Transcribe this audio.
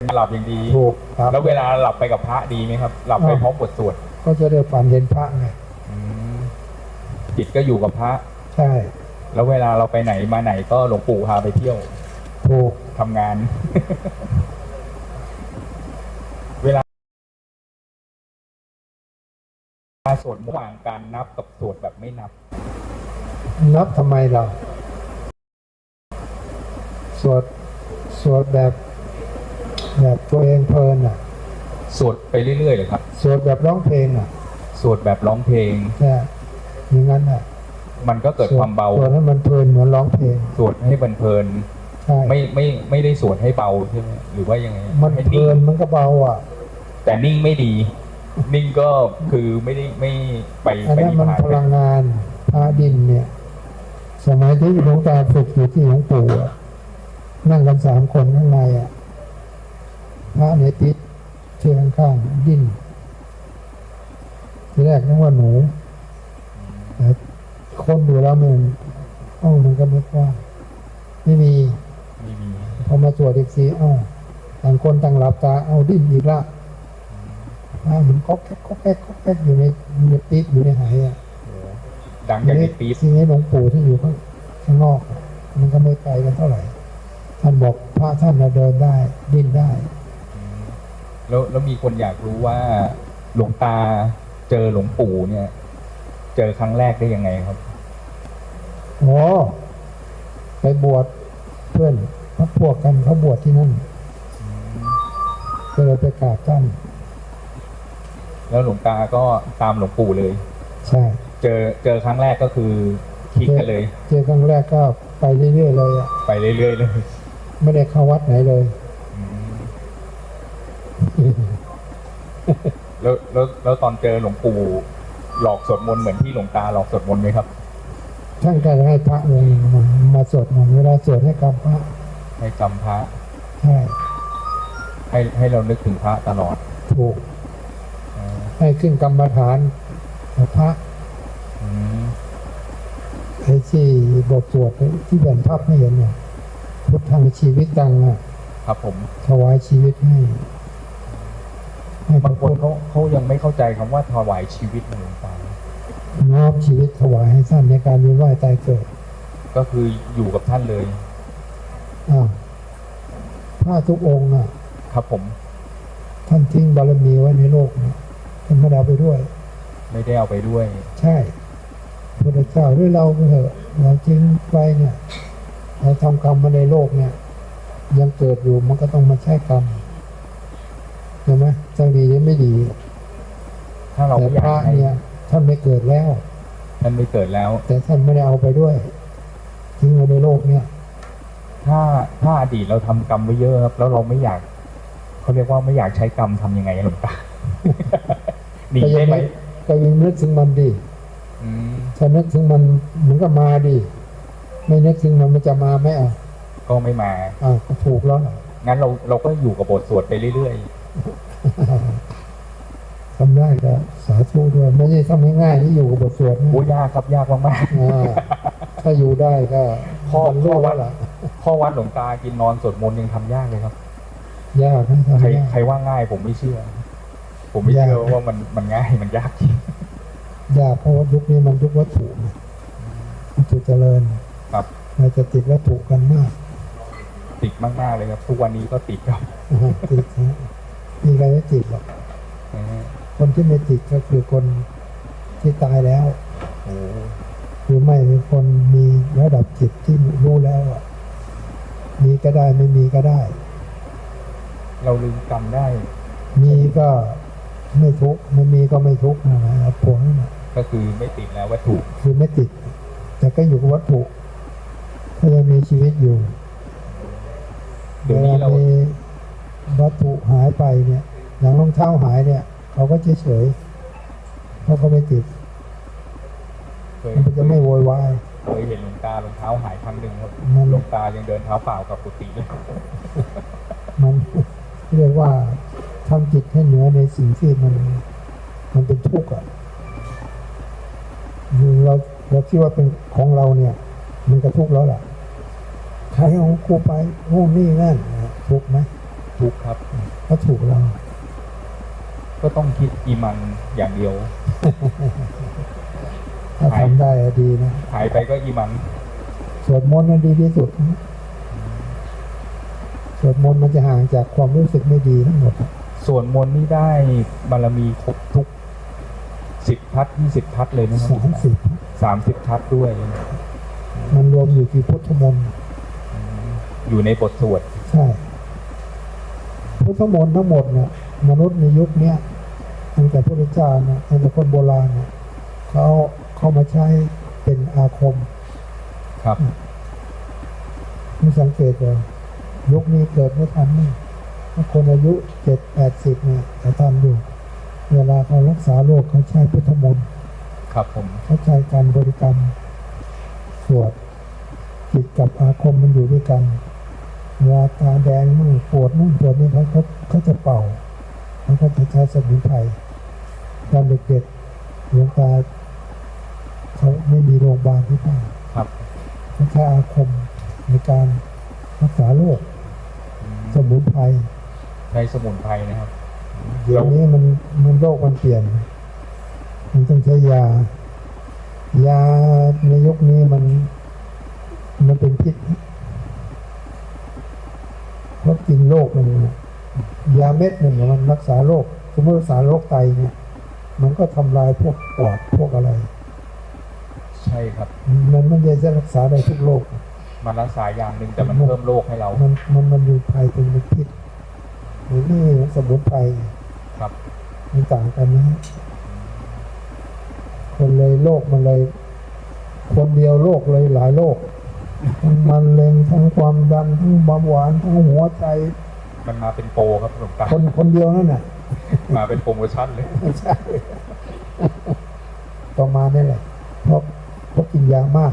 หลับอย่างดี ถูกครับ แล้วเวลาหลับไปกับพระดีไหมครับ หลับไปอ่าพร้อมบทสวดก็จะได้ฝันเห็นพระไงอืมจิตก็อยู่กับพระ ใช่ แล้วเวลาเราไปไหนมาไหนก็หลวงปู่พาไปเที่ยวถูกทำงาน เวลาสวดระหว่างการนับกับสวดแบบไม่นับ นับทำไมเรา สวด สวดแบบ แบบตัวเองเพลินอะสวดไปเรื่อยๆเลยครับ สวดแบบร้องเพลงอะสวดแบบร้องเพลงใช่อย่างนั้นอะมันก็เกิดความเบาสวดให้มันเพลินเหมือนร้องเพลง สวดให้เพลินใช่ๆไม่ไม่ไม่ได้สวดให้เบาใช่ไหมหรือว่ายังไงมันให้เพลินิ่งนมันก็เบาอะ แต่นิ่งไม่ดี นิ่งก็คือไม่ได้ไม่ไปอันไปนั้นนิพมันพานพลังงานพระดินเนี่ย สมัยที่หลวงตาฝึกอยู่ที่หลวงปู่อะนั่งกันสามคนข้างในอะพ ระในติดเชื่อข้างๆดิ้นทีแรกนึกว่าหนูแต่คนดูแล้วมันห้องมันก็ไม่กว้างไม่มีไม่มีพอมาตรวจอีกทีเอ้าต่างคนต่างหลับตาเอาดิ้นอีกละพระมันก็แก๊กก็แก๊กก็แก๊กอยู่ในอยู่ในติดอยู่ในหายอะโอ้ดังจากในปี๊บทีนี้หลวงปู่ที่อยู่ข้างข้างนอกอะมันก็ไม่ไกลกันเท่าไหร่ ท่านบอกพระท่านน่ะเดินได้ ดิ้นได้ แล้วแล้วมีคนอยากรู้ว่าหลวงตาเจอหลวงปู่เนี่ย เจอครั้งแรกได้ยังไงครับโอ้ไปบวชเพื่อนพักพวกกันเขาบวชที่นั่นก็เลยไปกราบท่านแล้วหลวงตาก็ตามหลวงปู่เลย ใช่ เจอเจอครั้งแรกก็คือคลิกกันเลย เจอครั้งแรกก็ไปเรื่อยๆเลยอะไปเรื่อยๆเลย ไม่ได้เข้าวัดไหนเลยอืม แล้วแล้วแล้วตอนเจอหลวงปู่หลอกสวดมนต์เหมือนที่หลวงตาหลอกสวดมนต์ไหมครับท่านก็ให้พระองค์หนึ่งมามาสวดมนต์เวลาสวดให้กับพระให้จำพระใช่ให้ให้เรานึกถึงพระตลอดถูกอ๋อให้ขึ้นกรรมฐานกับพระอืมไอ้ที่บทสวดที่แบ่งภาพให้เห็นเนี่ยพุทธังชีวิตตังอะครับผมถวายชีวิตให้ ให้พบางระคพุทนธเขาเขายังไม่เข้าใจคำว่าถวายชีวิตนะหลวงตามอบชีวิตถวายให้ท่านในการมีว่ายตายเกิด ก็คืออยู่กับท่านเลยอ่าพระทุกองค์อะ ครับผม ท่านทิ้งบารมีไว้ในโลกเนี่ยท่านไม่ได้เอาไปด้วย ไม่ได้เอาไปด้วย ใช่พระเจ้าด้วยเราก็เถอะเราทิ้งไปเนี่ยเราทำกรรมมาในโลกเนี่ย ยังเกิดอยู่มันก็ต้องมาใช้กรรม ใช่ไหมจะดีหรือไม่ดีถ้าเราแต่ไม่อพยาระกให้เนี่ยท่านไม่เกิดแล้ว ท่านไม่เกิดแล้ว แต่ท่านไม่ได้เอาไปด้วยทิ้งไว้ในโลกเนี่ย ถ้าถ้าอดีตเราทำกรรมไว้เยอะครับแล้วเราไม่อยากเขาเรียกว่าไม่อยากใช้กรรมทำยังไงอะหลวงตา หนีก็ยัได้ไหมไม่ก็ยังนึกถึงมันดีอืมถ้านึกถึงมันมันก็มาดี ไม่นึกถึงมันมันจะมาไหมอะก็ไม่มา อ่าวก็ถูกแล้วล่ะงั้นเราเราก็อยู่กับบทสวดไปเรื่อย ทำได้ก็สาธุด้วยไม่ใช่ทำง่ายๆที่อยู่กับบทสวดๆนะโอ้ยากครับยากมากอ่าถ้าอยู่ได้ก็พ่อมันรู้ว่าล่ะๆพ่อวัดหลวงตากินนอนสวดมนต์ยังทำยากเลยครับ ยากนะใครทำยาก ใครว่าง่ายผมไม่เชื่อ ผมไม่เชื่อยาก ว่ามันมันง่ายมันยากจริงยากเพราะว่ายุคนี้มันยุควัตถุนะวัตถุเจริญครับ เราจะติดวัตถุกันมากติดมากๆเลยครับ ทุกวันนี้ก็ติดครับนะฮะติดนะ มีใครไม่ติดหรอกนะฮะคนที่ไม่ติดก็คือคนที่ตายแล้วโอ้หรือไม่เป็นคนมีระดับจิตที่รู้แล้วอะ มีก็ได้ไม่มีก็ได้ เราลืมกรรมได้ มีก็ไม่ทุกข์ไม่มีก็ไม่ทุกข์นะครับผลน่ะก็คือไม่ติดแล้ววัตถุคือไม่ติด แต่ก็อยู่กับวัตถุก็ยังมีชีวิตอยู่เดี๋ยวนี้เราวลมี วัตถุหายไปเนี่ยอย่างรองเท้าหายเนี่ยเขาก็เฉยเฉยๆเพราะเขาไม่ติดเคยมันจะไม่โวยวายเคยเห็นหลวงตารองเท้าหายครั้งหนึ่งครับมันหลวงตายังเดินเท้าเปล่ากับกุฏิเลยมันเรียกว่าทำจิตให้เหนือในสิ่งที่มันมันเป็นทุกข์อะคือเราเราคิดว่าเป็นของเราเนี่ย มันก็ทุกข์แล้วล่ะใครเอากูไปโน่นนี่นั่นนะทุกข์ไหม ทุกข์ครับ ก็ถูกเราก็ต้องคิดอีมังอย่างเดียว ถ้าทำได้อะดีนะหายไปก็อีมังสวดมนต์มันดีที่สุดนะสวดมนต์มันจะห่างจากความรู้สึกไม่ดีทั้งหมดส่วนมนต์นี่ได้บารมีครบทุกสิบทัศยี่สิบทัศเลยนะครัสามสิบสามสิบทัศด้วย มันรวมอยู่ที่พุทธมนต์อยู่ในบทสวด ใช่ พุทธมนต์ทั้งหมดเนี่ยมนุษย์ในยุคเนี้ยตั้งแต่พระพุทธเจ้าเนี่ยตั้งแต่คนโบราณเนี่ยเขาเข้ามาใช้เป็นอาคม ครับไม่สังเกตเลยยุคนี้เกิดไม่ทันนี่ถ้าคนอายุเจ็ดแปดสิบเนี่ยจะทันอยู่ เวลาเขารักษาโรคเขาใช้พุทธมนต์ครับผมเขาใช้การบริกรรมสวดจิตกับอาคมมันอยู่ด้วยกัน เวลาตาแดงมั่งปวดนู่นปวดนี่เขาเขาเขาจะเป่าเขาก็จะใช้สมุนไพรตอนเด็กๆหลวงตาเขาไม่มีโรงพยาบาลที่บ้านครับเขาใช้อาคมในการรักษาโรคอืมสมุนไพรใช้สมุนไพรนะครับ เดี๋ยวนี้มันมันโรคมันเปลี่ยน มันต้องใช้ยา ยาในยุคนี้มันมันเป็นพิษ เพราะกินโรคมันเนี่ยยาเม็ดหนึ่งเนี่ยมันรักษาโรคสมมติรักษาโรคไตเนี่ยมันก็ทำลายพวกปอดพวกอะไร ใช่ครับ มันไม่ได้จะรักษาได้ทุกโรคมันรักษาอย่างหนึ่งแต่มันเพิ่มโรคให้เรา มันมันมันมีภัยเป็นพิษหรือนี่สมุนไพรครับมันต่างกันนะฮะคนเลยโรคมันเลย คนเดียวโรคเลยหลายโรค ทั้งมันเร็งทั้งความดันทั้งเบาหวานทั้งหัวใจ มันมาเป็นโปรครับหลวงตาคนคนเดียวนั่นน่ะ มาเป็นโปรโมชั่นเลย ไม่ใช่ประมาณนี้แหละเพราะเพราะกินยามาก